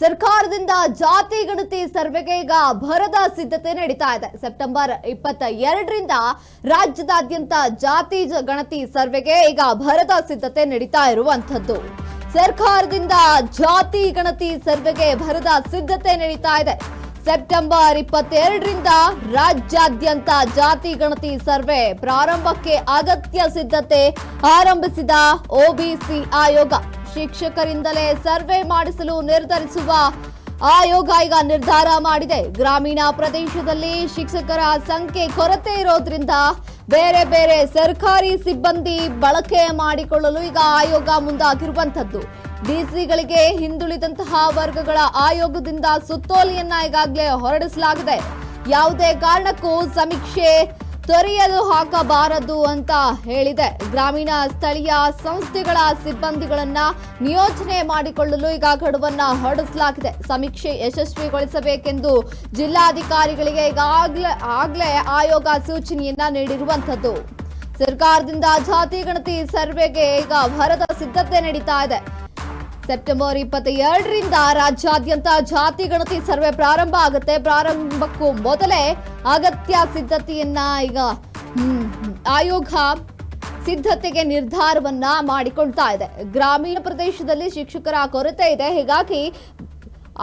ಸರ್ಕಾರದಿಂದ ಜಾತಿ ಗಣತಿ ಸರ್ವೆಗೆ ಈಗ ಭರದ ಸಿದ್ಧತೆ ನಡೀತಾ ಇದೆ. ಸೆಪ್ಟೆಂಬರ್ ಇಪ್ಪತ್ತ ಎರಡರಿಂದ ರಾಜ್ಯದಾದ್ಯಂತ ಜಾತಿ ಗಣತಿ ಸರ್ವೆಗೆ ಈಗ ಭರದ ಸಿದ್ಧತೆ ನಡೀತಾ ಇರುವಂತದ್ದು ಸರ್ಕಾರದಿಂದ ಜಾತಿ ಗಣತಿ ಸರ್ವೆಗೆ ಭರದ ಸಿದ್ಧತೆ ನಡೀತಾ ಇದೆ. ಸೆಪ್ಟೆಂಬರ್ ಇಪ್ಪತ್ತೆರಡರಿಂದ ರಾಜ್ಯಾದ್ಯಂತ ಜಾತಿ ಗಣತಿ ಸರ್ವೆ ಪ್ರಾರಂಭಕ್ಕೆ ಅಗತ್ಯ ಸಿದ್ಧತೆ ಆರಂಭಿಸಿದ ಒಬಿಸಿ ಆಯೋಗ. ಶಿಕ್ಷಕರಿಂದಲೇ ಸರ್ವೆ ಮಾಡಿಸಲು ನಿರ್ಧರಿಸುವ ಆಯೋಗ ಈಗ ನಿರ್ಧಾರ ಮಾಡಿದೆ. ಗ್ರಾಮೀಣ ಪ್ರದೇಶದಲ್ಲಿ ಶಿಕ್ಷಕರ ಸಂಖ್ಯೆ ಕೊರತೆ ಇರೋದ್ರಿಂದ ಬೇರೆ ಬೇರೆ ಸರ್ಕಾರಿ ಸಿಬ್ಬಂದಿ ಬಳಕೆ ಮಾಡಿಕೊಳ್ಳಲು ಈಗ ಆಯೋಗ ಮುಂದಾಗಿರುವಂತದ್ದು ಡಿಸಿಗಳಿಗೆ ಹಿಂದುಳಿದಂತಹ ವರ್ಗಗಳ ಆಯೋಗದಿಂದ ಸುತ್ತೋಲೆಯನ್ನ ಈಗಾಗಲೇ ಹೊರಡಿಸಲಾಗಿದೆ. ಯಾವುದೇ ಕಾರಣಕ್ಕೂ ಸಮೀಕ್ಷೆ ತೊರೆಯಲು ಹಾಕಬಾರದು ಅಂತ ಹೇಳಿದೆ. ಗ್ರಾಮೀಣ ಸ್ಥಳೀಯ ಸಂಸ್ಥೆಗಳ ಸಿಬ್ಬಂದಿಗಳನ್ನ ನಿಯೋಜನೆ ಮಾಡಿಕೊಳ್ಳಲು ಈಗ ಗಡುವನ್ನ ಹೊರಡಿಸಲಾಗಿದೆ. ಸಮೀಕ್ಷೆ ಯಶಸ್ವಿಗೊಳಿಸಬೇಕೆಂದು ಜಿಲ್ಲಾಧಿಕಾರಿಗಳಿಗೆ ಈಗಾಗಲೇ ಆಗ್ಲೇ ಆಯೋಗ ಸೂಚನೆಯನ್ನ ನೀಡಿರುವಂತದ್ದು ಸರ್ಕಾರದಿಂದ ಜಾತಿ ಗಣತಿ ಸರ್ವೆಗೆ ಈಗ ಭರದ ಸಿದ್ಧತೆ ನಡೀತಾ ಇದೆ. ಸೆಪ್ಟೆಂಬರ್ ಇಪ್ಪತ್ತ ಎರಡರಿಂದ ರಾಜ್ಯಾದ್ಯಂತ ಜಾತಿ ಗಣತಿ ಸರ್ವೆ ಪ್ರಾರಂಭ ಆಗುತ್ತೆ. ಪ್ರಾರಂಭಕ್ಕೂ ಮೊದಲೇ ಅಗತ್ಯ ಸಿದ್ಧತೆಯನ್ನ ಈಗ ಆಯೋಗ ಸಿದ್ಧತೆಗೆ ನಿರ್ಧಾರವನ್ನ ಮಾಡಿಕೊಳ್ತಾ ಇದೆ. ಗ್ರಾಮೀಣ ಪ್ರದೇಶದಲ್ಲಿ ಶಿಕ್ಷಕರ ಕೊರತೆ ಇದೆ. ಹೀಗಾಗಿ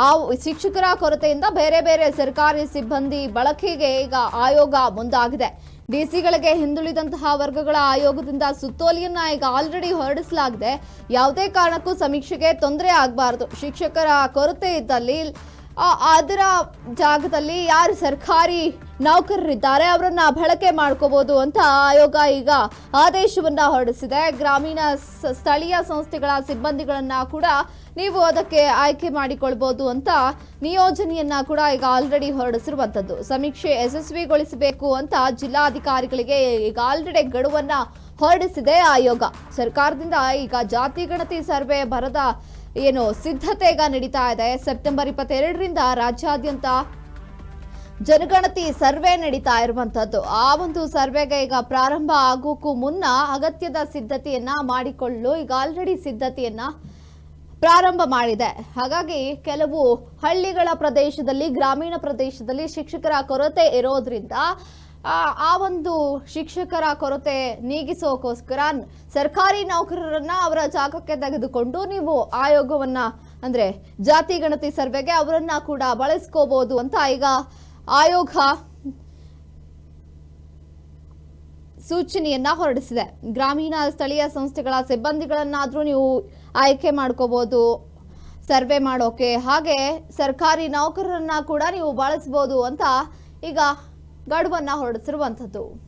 ಆ ಶಿಕ್ಷಕರ ಕೊರತೆಯಿಂದ ಬೇರೆ ಬೇರೆ ಸರ್ಕಾರಿ ಸಿಬ್ಬಂದಿ ಬಳಕೆಗೆ ಈಗ ಆಯೋಗ ಮುಂದಾಗಿದೆ. ಡಿಸಿಗಳಿಗೆ ಹಿಂದುಳಿದಂತಹ ವರ್ಗಗಳ ಆಯೋಗದಿಂದ ಸುತ್ತೋಲೆಯನ್ನ ಈಗ ಆಲ್ರೆಡಿ ಹೊರಡಿಸಲಾಗಿದೆ. ಯಾವುದೇ ಕಾರಣಕ್ಕೂ ಸಮೀಕ್ಷೆಗೆ ತೊಂದರೆ ಆಗಬಾರದು. ಶಿಕ್ಷಕರ ಕೊರತೆ ಇದ್ದಲ್ಲಿ ಅದರ ಜಾಗದಲ್ಲಿ ಯಾರು ಸರ್ಕಾರಿ ನೌಕರರಿದ್ದಾರೆ ಅವರನ್ನ ಬಳಕೆ ಮಾಡ್ಕೋಬಹುದು ಅಂತ ಆಯೋಗ ಈಗ ಆದೇಶವನ್ನ ಹೊರಡಿಸಿದೆ. ಗ್ರಾಮೀಣ ಸ್ಥಳೀಯ ಸಂಸ್ಥೆಗಳ ಸಿಬ್ಬಂದಿಗಳನ್ನ ಕೂಡ ನೀವು ಅದಕ್ಕೆ ಆಯ್ಕೆ ಮಾಡಿಕೊಳ್ಬಹುದು ಅಂತ ನಿಯೋಜನೆಯನ್ನ ಕೂಡ ಈಗ ಆಲ್ರೆಡಿ ಹೊರಡಿಸಿರುವಂತದ್ದು. ಸಮೀಕ್ಷೆ ಯಶಸ್ವಿಗೊಳಿಸಬೇಕು ಅಂತ ಜಿಲ್ಲಾಧಿಕಾರಿಗಳಿಗೆ ಈಗ ಆಲ್ರೆಡಿ ಗಡುವನ್ನ ಹೊರಡಿಸಿದೆ ಆಯೋಗ. ಸರ್ಕಾರದಿಂದ ಈಗ ಜಾತಿ ಗಣತಿ ಸರ್ವೆ ಬರದ ಏನು ಸಿದ್ಧತೆ ಈಗ ನಡೀತಾ ಇದೆ. ಸೆಪ್ಟೆಂಬರ್ ಇಪ್ಪತ್ತೆರಡರಿಂದ ರಾಜ್ಯಾದ್ಯಂತ ಜನಗಣತಿ ಸರ್ವೆ ನಡೀತಾ ಇರುವಂತದ್ದು. ಆ ಒಂದು ಸರ್ವೆಗೆ ಈಗ ಪ್ರಾರಂಭ ಆಗೋಕ್ಕೂ ಮುನ್ನ ಅಗತ್ಯದ ಸಿದ್ಧತೆಯನ್ನ ಮಾಡಿಕೊಳ್ಳಲು ಈಗ ಆಲ್ರೆಡಿ ಸಿದ್ಧತೆಯನ್ನ ಪ್ರಾರಂಭ ಮಾಡಿದೆ. ಹಾಗಾಗಿ ಕೆಲವು ಹಳ್ಳಿಗಳ ಪ್ರದೇಶದಲ್ಲಿ, ಗ್ರಾಮೀಣ ಪ್ರದೇಶದಲ್ಲಿ ಶಿಕ್ಷಕರ ಕೊರತೆ ಇರೋದ್ರಿಂದ, ಆ ಒಂದು ಶಿಕ್ಷಕರ ಕೊರತೆ ನೀಗಿಸೋಕೋಸ್ಕರ ಸರ್ಕಾರಿ ನೌಕರರನ್ನ ಅವರ ಜಾಗಕ್ಕೆ ತೆಗೆದುಕೊಂಡು ನೀವು ಆಯೋಗವನ್ನ, ಅಂದ್ರೆ ಜಾತಿ ಗಣತಿ ಸರ್ವೆಗೆ ಅವರನ್ನ ಕೂಡ ಬಳಸ್ಕೋಬಹುದು ಅಂತ ಈಗ ಆಯೋಗ ಸೂಚನೆಯನ್ನ ಹೊರಡಿಸಿದೆ. ಗ್ರಾಮೀಣ ಸ್ಥಳೀಯ ಸಂಸ್ಥೆಗಳ ಸಿಬ್ಬಂದಿಗಳನ್ನಾದರೂ ನೀವು ಆಯ್ಕೆ ಮಾಡ್ಕೋಬಹುದು ಸರ್ವೆ ಮಾಡೋಕೆ. ಹಾಗೆ ಸರ್ಕಾರಿ ನೌಕರರನ್ನ ಕೂಡ ನೀವು ಬಳಸ್ಬೋದು ಅಂತ ಈಗ ಗಡುವನ್ನ ಹೊರಡಿಸಿರುವಂಥದ್ದು.